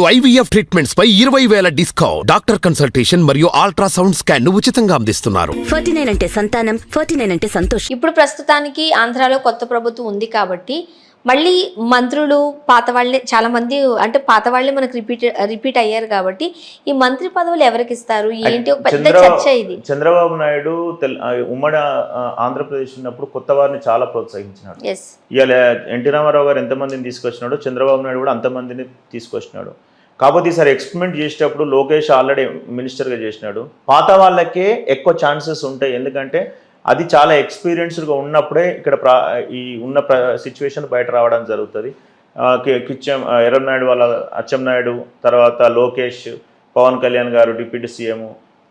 IVF treatments పై ఇరవై వేల డిస్కౌంట్. డాక్టర్ కన్సల్టేషన్ మరియు అల్ట్రాసౌండ్ స్కాన్ను ఉచితంగా అందిస్తున్నారు. ఫార్టీ నైన్ అంటే సంతానం ఫార్టీ నైన్ అంటే సంతోషం. ఇప్పుడు ప్రస్తుతానికి ఆంధ్రాలో కొత్త ప్రభుత్వం ఉంది కాబట్టి మళ్ళీ మంత్రులు పాత వాళ్ళే చాలా మంది అంటే పాత వాళ్ళే మనకు రిపీట్ రిపీట్ అయ్యారు కాబట్టి ఈ మంత్రి పదవులు ఎవరికి ఇస్తారు? ఏంటి ఒక పెద్ద చంద్రబాబు- చర్చ ఇది. చంద్రబాబు నాయుడు ఉమ్మడి ఆంధ్రప్రదేశ్ ఉన్నప్పుడు కొత్త వారిని చాలా ప్రోత్సహించినాడు. ఇవాళ ఎన్టీ రామారావు గారు ఎంతమందిని తీసుకొచ్చినాడు చంద్రబాబు నాయుడు కూడా అంతమందిని తీసుకొచ్చినాడు. కాకపోతే ఈసారి ఎక్స్పెరిమెంట్ చేసేటప్పుడు లోకేష్ ఆల్రెడీ మినిస్టర్గా చేసినాడు. పాత వాళ్ళకే ఎక్కువ ఛాన్సెస్ ఉంటాయి. ఎందుకంటే అది చాలా ఎక్స్పీరియన్స్డ్గా ఉన్నప్పుడే ఇక్కడ ప్రా ఈ ఉన్న ప్ర సిచ్యువేషన్ బయట రావడం జరుగుతుంది. కిచ్చం ఆ, ఎర్రనాయుడు వాళ్ళ అచ్చెన్నాయుడు తర్వాత లోకేష్ పవన్ కళ్యాణ్ గారు డిప్యూటీ సీఎం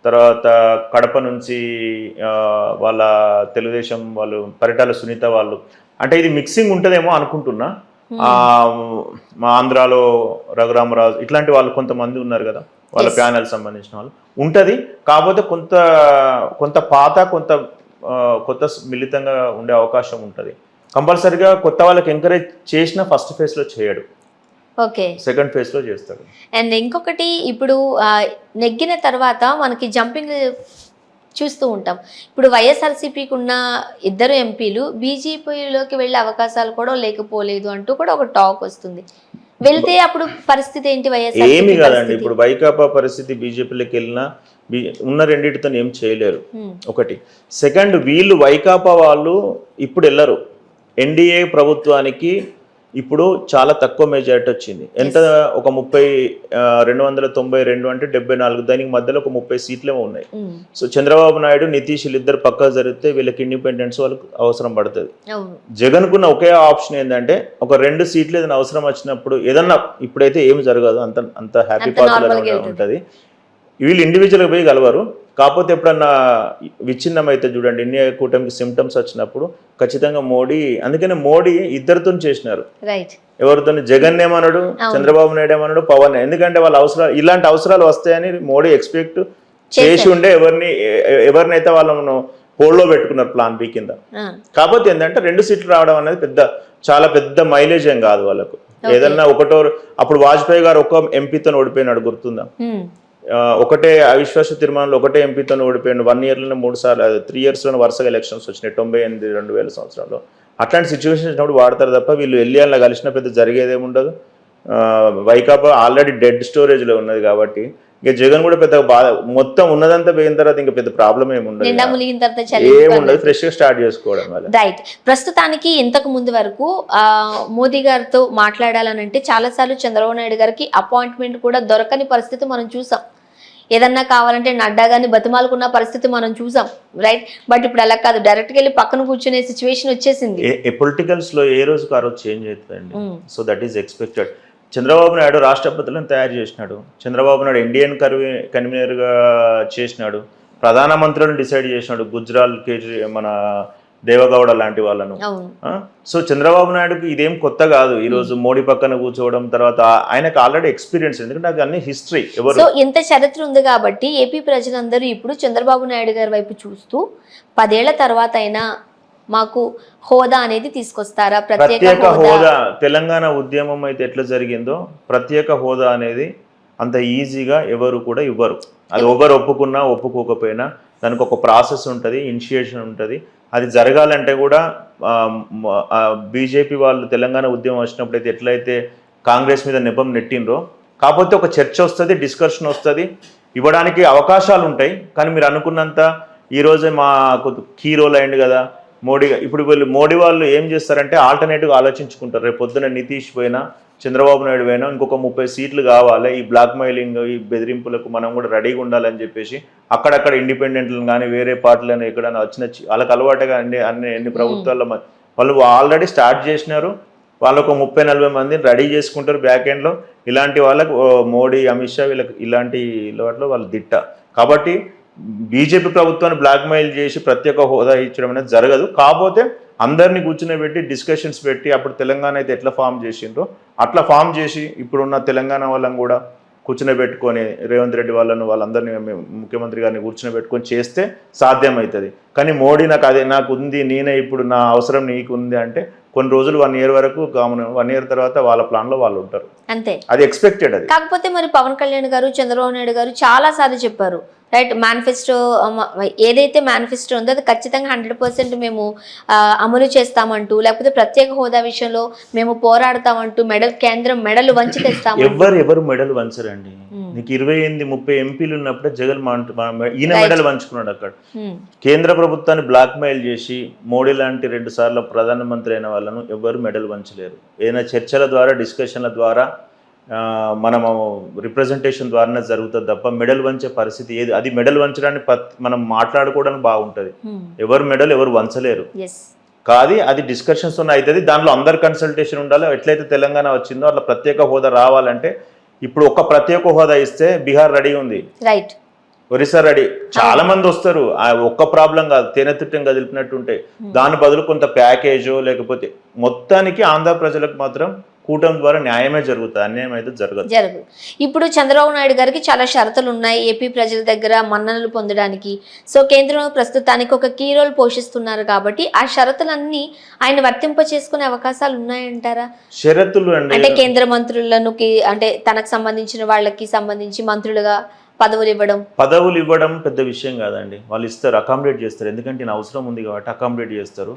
తర్వాత కడప నుంచి వాళ్ళ తెలుగుదేశం వాళ్ళు పరిటాల సునీత వాళ్ళు. అంటే ఇది మిక్సింగ్ ఉంటుందేమో అనుకుంటున్నా. మా ఆంధ్రాలో రఘురామరాజు ఇట్లాంటి వాళ్ళు కొంతమంది ఉన్నారు కదా వాళ్ళ. ప్యానల్ సంబంధించిన వాళ్ళు. ఉంటది కాకపోతే కొంత కొంత పాత కొంత కొత్త మిళితంగా ఉండే అవకాశం ఉంటది. కంపల్సరిగా కొత్త వాళ్ళకి ఎంకరేజ్ చేసిన ఫస్ట్ ఫేజ్లో చేయడు. ఓకే. సెకండ్ ఫేజ్లో చేస్తాడు. అండ్ ఇంకొకటి ఇప్పుడు నెగ్గిన తర్వాత మనకి జంపింగ్ చూస్తూ ఉంటాం. ఇప్పుడు వైఎస్ఆర్సీపీకి ఉన్న ఇద్దరు ఎంపీలు బీజేపీలోకి వెళ్ళే అవకాశాలు కూడా లేకపోలేదు అంటూ కూడా ఒక టాక్ వస్తుంది. వెళ్తే అప్పుడు పరిస్థితి ఏంటి ఏమి వైఎస్ఆర్సీపీ కాదండి? ఇప్పుడు వైకాపా పరిస్థితి బీజేపీలోకి వెళ్ళినా ఉన్న రెండింటితో ఏం చేయలేరు. ఒకటి. సెకండ్ వీళ్ళు వైకాపా వాళ్ళు ఇప్పుడు వెళ్ళరు. ఎన్డీఏ ప్రభుత్వానికి ఇప్పుడు చాలా తక్కువ మెజారిటీ వచ్చింది. ఎంత? ఒక ముప్పై రెండు వందల తొంభై రెండు అంటే డెబ్బై నాలుగు. దానికి మధ్యలో ఒక ముప్పై సీట్లేమో ఉన్నాయి. ఉమ్, సో చంద్రబాబు నాయుడు నితీష్ ఇద్దరు పక్కా జరిగితే వీళ్ళకి ఇండిపెండెన్స్ వాళ్ళకి అవసరం పడుతుంది. జగన్కున్న ఒకే ఆప్షన్ ఏంటంటే ఒక రెండు సీట్లు ఏదైనా అవసరం వచ్చినప్పుడు ఏదన్నా ఇప్పుడైతే ఏం జరగదు. అంత అంత హ్యాపీ పాత్ర. ఉంటుంది. వీళ్ళు ఇండివిజువల్గా పోయి కలవరు. కాకపోతే ఎప్పుడన్నా విచ్ఛిన్నం అయితే చూడండి ఇండియా కూటమికి సిమ్టమ్స్ వచ్చినప్పుడు ఖచ్చితంగా మోడీ అందుకనే మోడీ ఇద్దరితో చేసినారు. ఎవరితో జగన్ ఏమన్నాడు చంద్రబాబు నాయుడు ఏమన్నాడు పవన్ ఎందుకంటే వాళ్ళ అవసరాలు ఇలాంటి అవసరాలు వస్తాయని మోడీ ఎక్స్పెక్ట్ చేసి ఉండే ఎవరిని ఎవరినైతే వాళ్ళను హోల్డ్లో పెట్టుకున్నారు ప్లాన్ బి కింద. కాకపోతే ఏంటంటే రెండు సీట్లు రావడం అనేది పెద్ద చాలా పెద్ద మైలేజ్ ఏం కాదు వాళ్ళకు. ఏదన్నా ఒకటో అప్పుడు వాజ్పేయి గారు ఒక ఎంపీతో ఓడిపోయినాడు గుర్తుందా? ఒకటే అవిశ్వాస తీర్మానంలో ఒకటే ఎంపీతో ఓడిపోయాడు. వన్ ఇయర్లోనే మూడు సార్లు త్రీ ఇయర్స్లోనే వరుసగా ఎలక్షన్స్ వచ్చినాయి. తొంభై ఎనిమిది రెండు వేల సంవత్సరాల్లో అట్లాంటి సిచ్యువేషన్ వచ్చినప్పుడు వాడతారు తప్ప వీళ్ళు వెళ్ళి అలా కలిసిన పెద్ద జరిగేదేమి ఉండదు. వైకాపా ఆల్రెడీ డెడ్ స్టోరేజ్లో ఉన్నది కాబట్టి ఇక జగన్ కూడా పెద్ద బాధ మొత్తం ఉన్నదంతా పోయిన తర్వాత ఇంకా పెద్ద ప్రాబ్లం ఏమి ఉండదు నిండా ములిగిన తర్వాత చలి ఏముండదు ఫ్రెష్గా స్టార్ట్ చేసుకోవడం వల్ల. రైట్ ప్రస్తుతానికి ఇంతకు ముందు వరకు మోదీ గారితో మాట్లాడాలనంటే చాలాసార్లు చంద్రబాబు నాయుడు గారికి అపాయింట్మెంట్ కూడా దొరకని పరిస్థితి మనం చూసాం. ఏదన్నా కావాలంటే నడ్డా గాని బతిమాలుకున్న పరిస్థితి మనం చూసాం రైట్ బట్ ఇప్పుడు అలా కాదు. డైరెక్ట్గా వెళ్ళి పక్కన కూర్చునే సిచ్యువేషన్ వచ్చేసింది. పొలిటికల్స్లో ఏ రోజు చేంజ్ అవుతుందండి. So that is expected Chandrababu Naidu రాష్ట్రపతులను తయారు చేసినాడు. చంద్రబాబు నాయుడు ఇండియన్ కన్వీ కన్వీనర్గా చేసినాడు. ప్రధానమంత్రులను డిసైడ్ చేసినాడు. గుజరాల్ కేజ్రీ మన దేవగౌడ లాంటి వాళ్ళను? సో చంద్రబాబు నాయుడుకి ఇదేం కొత్త కాదు. ఈ రోజు మోడీ పక్కన కూర్చోవడం తర్వాత ఆయనకు ఆల్రెడీ ఎక్స్పీరియన్స్ ఎందుకంటే అది అన్ని హిస్టరీ. ఎవరు ఇంత చరిత్ర ఉంది కాబట్టి ఏపీ ప్రజలందరూ ఇప్పుడు చంద్రబాబు నాయుడు గారి వైపు చూస్తూ పదేళ్ళ తర్వాత అయినా మాకు హోదా అనేది తీసుకొస్తారా? ప్రత్యేక హోదా. తెలంగాణ ఉద్యమం అయితే ఎట్లా జరిగిందో ప్రత్యేక హోదా అనేది అంత ఈజీగా ఎవరు కూడా ఇవ్వరు. అది ఎవరు ఒప్పుకున్నా ఒప్పుకోకపోయినా దానికి ఒక ప్రాసెస్ ఉంటుంది ఇనిషియేషన్ ఉంటుంది. అది జరగాలంటే కూడా బీజేపీ వాళ్ళు తెలంగాణ ఉద్యమం వచ్చినప్పుడు అయితే ఎట్లయితే కాంగ్రెస్ మీద నెపం నెట్టిండ్రో కాకపోతే ఒక చర్చ వస్తుంది డిస్కషన్ వస్తుంది ఇవ్వడానికి అవకాశాలు ఉంటాయి. కానీ మీరు అనుకున్నంత ఈరోజే మా మాకు కీ రోల్ అయింది కదా మోడీ ఇప్పుడు వీళ్ళు మోడీ వాళ్ళు ఏం చేస్తారంటే ఆల్టర్నేటివ్ ఆలోచించుకుంటారు. రేపు పొద్దున నితీష్ పోయినా చంద్రబాబు నాయుడు పోయినా ఇంకొక ముప్పై సీట్లు కావాలి ఈ బ్లాక్ మెయిలింగ్ ఈ బెదిరింపులకు మనం కూడా రెడీగా ఉండాలని చెప్పేసి అక్కడక్కడ ఇండిపెండెంట్లను కానీ వేరే పార్టీలను ఎక్కడైనా వచ్చిన వాళ్ళకి అలవాటుగా అన్ని అన్ని ఎన్ని ప్రభుత్వాల్లో వాళ్ళు ఆల్రెడీ స్టార్ట్ చేసినారు. వాళ్ళు ఒక ముప్పై నలభై మందిని రెడీ చేసుకుంటారు బ్యాక్ ఎండ్లో ఇలాంటి వాళ్ళకు మోడీ అమిత్ షా వీళ్ళకి ఇలాంటి వాటిలో వాళ్ళు దిట్ట. కాబట్టి బీజేపీ ప్రభుత్వాన్ని బ్లాక్మెయిల్ చేసి ప్రత్యేక హోదా ఇచ్చడం అనేది జరగదు. కాకపోతే అందరినీ కూర్చుని డిస్కషన్స్ పెట్టి అప్పుడు తెలంగాణ అయితే ఎట్లా ఫామ్ చేసిండ్రో అట్లా ఫామ్ చేసి ఇప్పుడున్న తెలంగాణ వాళ్ళని కూడా కూర్చునబెట్టుకొని రేవంత్ రెడ్డి వాళ్ళను వాళ్ళందరినీ ముఖ్యమంత్రి గారిని కూర్చునబెట్టుకొని చేస్తే సాధ్యమవుతుంది. కానీ మోడీ నాకు అదే నాకు ఉంది నేనే ఇప్పుడు నా అవసరం నీకు ఉంది అంటే కొన్ని రోజులు వన్ ఇయర్ వరకు వన్ ఇయర్ తర్వాత వాళ్ళ ప్లాన్లో వాళ్ళు ఉంటారు. అంతే. అది ఎక్స్పెక్టెడ్ అది. కాకపోతే మరి పవన్ కళ్యాణ్ గారు చంద్రబాబు నాయుడు గారు చాలా సార్లు చెప్పారు రైట్ మేనిఫెస్టో ఏదైతే మేనిఫెస్టో ఉందో అది ఖచ్చితంగా హండ్రెడ్ పర్సెంట్ మేము అమలు చేస్తామంటూ లేకపోతే ప్రత్యేక హోదా విషయంలో మేము పోరాడతామంటూ మెడల్ కేంద్రం మెడలు వంచి తెస్తాము ఎవరు ఎవరు మెడల్ వంచరండి. Hmm. నీకు ఇరవై ఎనిమిది ముప్పై ఎంపీలు ఉన్నప్పుడే జగన్ ఈయన. మెడల్ వంచుకున్నాడు అక్కడ. ఉమ్, కేంద్ర ప్రభుత్వాన్ని బ్లాక్ మెయిల్ చేసి మోడీ లాంటి రెండు సార్లు ప్రధానమంత్రి అయిన వాళ్ళను ఎవరు మెడల్ వంచలేరు. ఏదైనా చర్చల ద్వారా డిస్కషన్ల ద్వారా మనము రిప్రజెంటేషన్ ద్వారానే జరుగుతుంది తప్ప మెడల్ వంచే పరిస్థితి ఏది? అది మెడల్ వంచడానికి మనం మాట్లాడుకోవడానికి బాగుంటుంది. ఉమ్, ఎవరు మెడల్ ఎవరు వంచలేరు. కాదు అది డిస్కషన్స్ ఉన్న అవుతుంది దాంట్లో అందరు కన్సల్టేషన్ ఉండాలి. ఎట్లయితే తెలంగాణ వచ్చిందో అట్లా ప్రత్యేక హోదా రావాలంటే ఇప్పుడు ఒక ప్రత్యేక హోదా ఇస్తే బీహార్ రెడీ ఉంది. Right Orissa ready. చాలా మంది వస్తారు. ఆ ఒక్క ప్రాబ్లం కాదు. తేనెతుట్టం కదిలిపినట్టుంటే. దాని బదులు కొంత ప్యాకేజో లేకపోతే మొత్తానికి ఆంధ్ర ప్రజలకు మాత్రం కూటమి ద్వారా న్యాయమే జరుగుతుంది అన్యాయం అయితే జరగదు. జరగదు. ఇప్పుడు చంద్రబాబు నాయుడు గారికి చాలా షరతులు ఉన్నాయి ఏపీ ప్రజల దగ్గర మన్ననలు పొందడానికి. సో కేంద్రం ప్రస్తుతానికి ఒక కీ రోల్ పోషిస్తున్నారు కాబట్టి ఆ షరతులన్నీ ఆయన వర్తింప చేసుకునే అవకాశాలు ఉన్నాయంటారా? షరతులు అంటే కేంద్ర మంత్రులను అంటే తనకు సంబంధించిన వాళ్ళకి సంబంధించి మంత్రులుగా పదవులు ఇవ్వడం? పదవులు ఇవ్వడం పెద్ద విషయం కాదండి. వాళ్ళు ఇస్తారు అకామిడేట్ చేస్తారు. ఎందుకంటే నా అవసరం ఉంది కాబట్టి అకామిడేట్ చేస్తారు.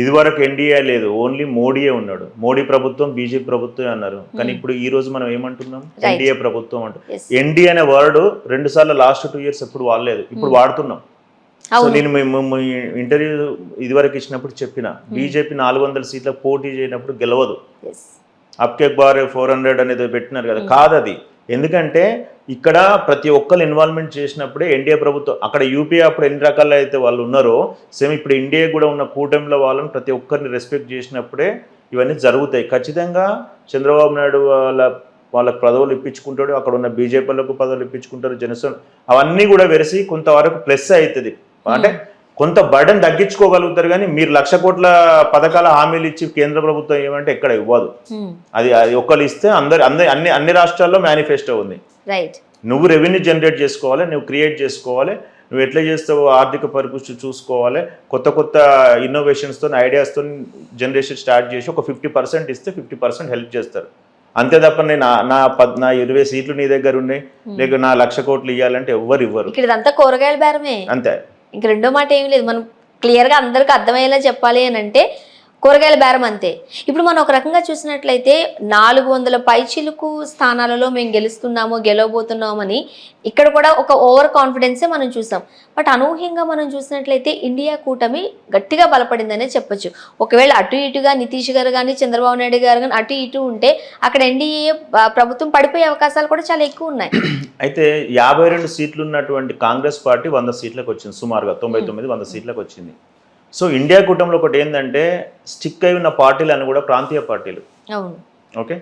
ఇదివరకు ఎన్డీఏ లేదు ఓన్లీ మోడీయే ఉన్నాడు. మోడీ ప్రభుత్వం బీజేపీ ప్రభుత్వం అన్నారు. కానీ ఇప్పుడు ఈ రోజు మనం ఏమంటున్నాం. ఎన్డీఏ ప్రభుత్వం అంటాం. Yes. ఎన్డీ అనే వర్డ్ రెండు సార్లు లాస్ట్ టూ ఇయర్స్ ఎప్పుడు వాడలేదు. ఇప్పుడు వాడుతున్నాం. సో అవును. నేను ఇంటర్వ్యూ ఇదివరకు ఇచ్చినప్పుడు చెప్పిన. బీజేపీ నాలుగు వందల సీట్ల పోటీ చేయనప్పుడు గెలవదు. అప్కేక్ బార్ ఫోర్ హండ్రెడ్ అనేది పెట్టినారు కదా. కాదు అది ఎందుకంటే ఇక్కడ ప్రతి ఒక్కరు ఇన్వాల్వ్మెంట్ చేసినప్పుడే ఎన్డీఏ ప్రభుత్వం అక్కడ యూపీఏ అప్పుడు ఎన్ని రకాల అయితే వాళ్ళు ఉన్నారో సేమ్ ఇప్పుడు ఇండియా కూడా ఉన్న కూటమిలో వాళ్ళని ప్రతి ఒక్కరిని రెస్పెక్ట్ చేసినప్పుడే ఇవన్నీ జరుగుతాయి. ఖచ్చితంగా చంద్రబాబు నాయుడు వాళ్ళ వాళ్ళకి పదవులు ఇప్పించుకుంటాడు అక్కడ ఉన్న బీజేపీలకు పదవులు ఇప్పించుకుంటారు జనసేన అవన్నీ కూడా వెరిసి కొంతవరకు ప్లస్ అవుతుంది. అంటే కొంత బర్డెన్ తగ్గించుకోగలుగుతారు కానీ మీరు లక్ష కోట్ల పథకాల హామీలు ఇచ్చి కేంద్ర ప్రభుత్వం ఏమంటే ఎక్కడ ఇవ్వదు. Hmm. అది అది ఒక్కరు ఇస్తే అందరు అందరి అన్ని అన్ని రాష్ట్రాల్లో మేనిఫెస్టో ఉంది. రైట్ నువ్వు రెవెన్యూ జనరేట్ చేసుకోవాలి నువ్వు క్రియేట్ చేసుకోవాలి నువ్వు ఎట్లా చేస్తావో ఆర్థిక పరిపుష్టి చూసుకోవాలి కొత్త కొత్త ఇన్నోవేషన్స్తో ఐడియాస్తో జనరేషన్ స్టార్ట్ చేసి ఒక ఫిఫ్టీ పర్సెంట్ ఇస్తే ఫిఫ్టీ పర్సెంట్ హెల్ప్ చేస్తారు. అంతే తప్ప నేను నా- నా పద్ నా ఇరవై సీట్లు నీ దగ్గర ఉన్నాయి. లేక నా లక్ష కోట్లు ఇవ్వాలంటే ఎవ్వరు ఇవ్వరు. ఇక్కడ ఇదంతా కూరగాయల బేరమే. అంతే. ఇంక రెండో మాట ఏం లేదు. మనం క్లియర్గా అందరికీ అర్థమయ్యేలా చెప్పాలి అని అంటే కూరగాయల బేరం అంతే. ఇప్పుడు మనం ఒక రకంగా చూసినట్లయితే నాలుగు వందల పైచిలుకు స్థానాలలో మేము గెలుస్తున్నాము గెలవబోతున్నామని ఇక్కడ కూడా ఒక ఓవర్ కాన్ఫిడెన్సే మనం చూసాం. బట్ అనూహ్యంగా మనం చూసినట్లయితే ఇండియా కూటమి గట్టిగా బలపడిందనే చెప్పొచ్చు. ఒకవేళ అటు ఇటుగా నితీష్ గారు కానీ చంద్రబాబు నాయుడు గారు కానీ అటు ఇటు ఉంటే అక్కడ ఎన్డీఏ ప్రభుత్వం పడిపోయే అవకాశాలు కూడా చాలా ఎక్కువ ఉన్నాయి. అయితే యాభై రెండు సీట్లు ఉన్నటువంటి కాంగ్రెస్ పార్టీ వంద సీట్లకు వచ్చింది. సుమారుగా తొంభై తొమ్మిది వంద సీట్లకు వచ్చింది. సో ఇండియా కూటమిలో ఒకటి ఏంటంటే స్టిక్ అయి ఉన్న పార్టీలు అని కూడా ప్రాంతీయ పార్టీలు. ఓకే?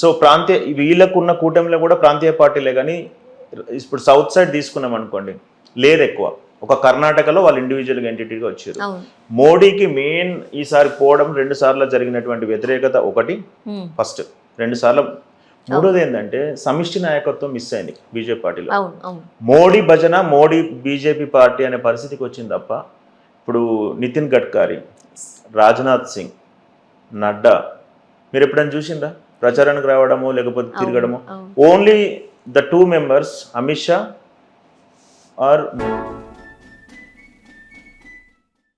సో ప్రాంతీయ వీళ్ళకు ఉన్న కూటమిలో కూడా ప్రాంతీయ పార్టీలే కానీ ఇప్పుడు సౌత్ సైడ్ తీసుకున్నాం అనుకోండి లేదు ఎక్కువ ఒక కర్ణాటకలో వాళ్ళు ఇండివిజువల్గా ఎంటిటీగా వచ్చారు. మోడీకి మెయిన్ ఈసారి పోవడం రెండు సార్లు జరిగినటువంటి వ్యతిరేకత ఒకటి ఫస్ట్ రెండు సార్లు. మూడోది ఏంటంటే సమిష్టి నాయకత్వం మిస్ అయింది బీజేపీ పార్టీలో. మోడీ భజన మోడీ బీజేపీ పార్టీ అనే పరిస్థితికి వచ్చింది తప్ప ఇప్పుడు నితిన్ గడ్కరీ రాజ్నాథ్ సింగ్ నడ్డా మీరు ఎప్పుడైనా చూసిందా ప్రచారానికి రావడము లేకపోతే తిరగడము? Only the two members Amit Shah or